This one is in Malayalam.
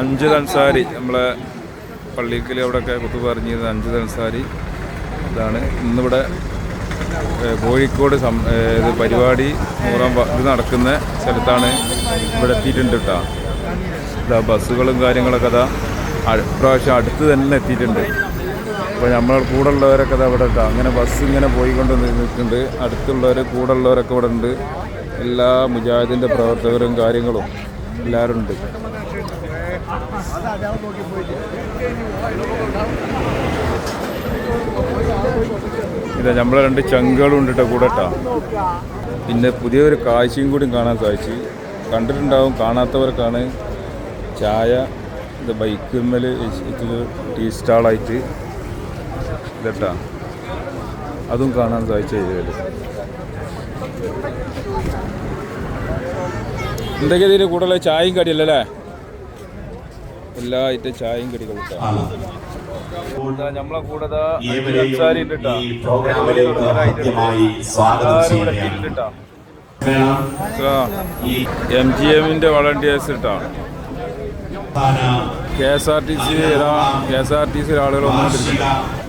അഞ്ചൽ അൻസാരി നമ്മളെ പള്ളിക്കൽ അവിടെയൊക്കെ കുത്തു പറഞ്ഞിരുന്ന അഞ്ചൽ അൻസാരി ഇതാണ്. ഇന്നിവിടെ കോഴിക്കോട് സം ഇത് പരിപാടി നൂറാം ഇത് നടക്കുന്ന സ്ഥലത്താണ് ഇവിടെ എത്തിയിട്ടുണ്ട് കേട്ടോ ഇതാ ബസ്സുകളും കാര്യങ്ങളൊക്കെ അതാ ഇപ്രാവശ്യം അടുത്ത് തന്നെ എത്തിയിട്ടുണ്ട്. അപ്പോൾ നമ്മൾ കൂടെ ഉള്ളവരൊക്കെ അതാ ഇവിടെ കേട്ടോ അങ്ങനെ ബസ് ഇങ്ങനെ പോയിക്കൊണ്ട് നിൽക്കുന്നുണ്ട്. അടുത്തുള്ളവർ കൂടെ ഉള്ളവരൊക്കെ ഇവിടെ ഉണ്ട് എല്ലാ മുജാഹിദിന്റെ പ്രവർത്തകരും കാര്യങ്ങളും എല്ലാവരും ഉണ്ട്. ഇതാ നമ്മളെ രണ്ട് ചങ്കുകളും ഉണ്ട് കേട്ടോ കൂടെ കേട്ടോ പിന്നെ പുതിയൊരു കാഴ്ചയും കൂടി കാണാൻ സാധിച്ചു. കണ്ടിട്ടുണ്ടാവും കാണാത്തവർക്കാണ് ചായ ഇത് ബൈക്കുമ്മൽ ടീ സ്റ്റാളായിട്ട് ഇതട്ടാ അതും കാണാൻ സാധിച്ചു എന്തൊക്കെ ഇതിന് കൂടുതൽ ചായയും കടിയല്ലേ എല്ലാ ഇതിന്റെ ചായയും കടികളും നമ്മളെ കൂടെ എം ജി എമ്മിന്റെ വളണ്ടിയേഴ്സ് ഇട്ടാ. K S R T C K S R T C ആളുകൾ വന്നുകൊണ്ടിരിക്കുന്നു വാർഷിക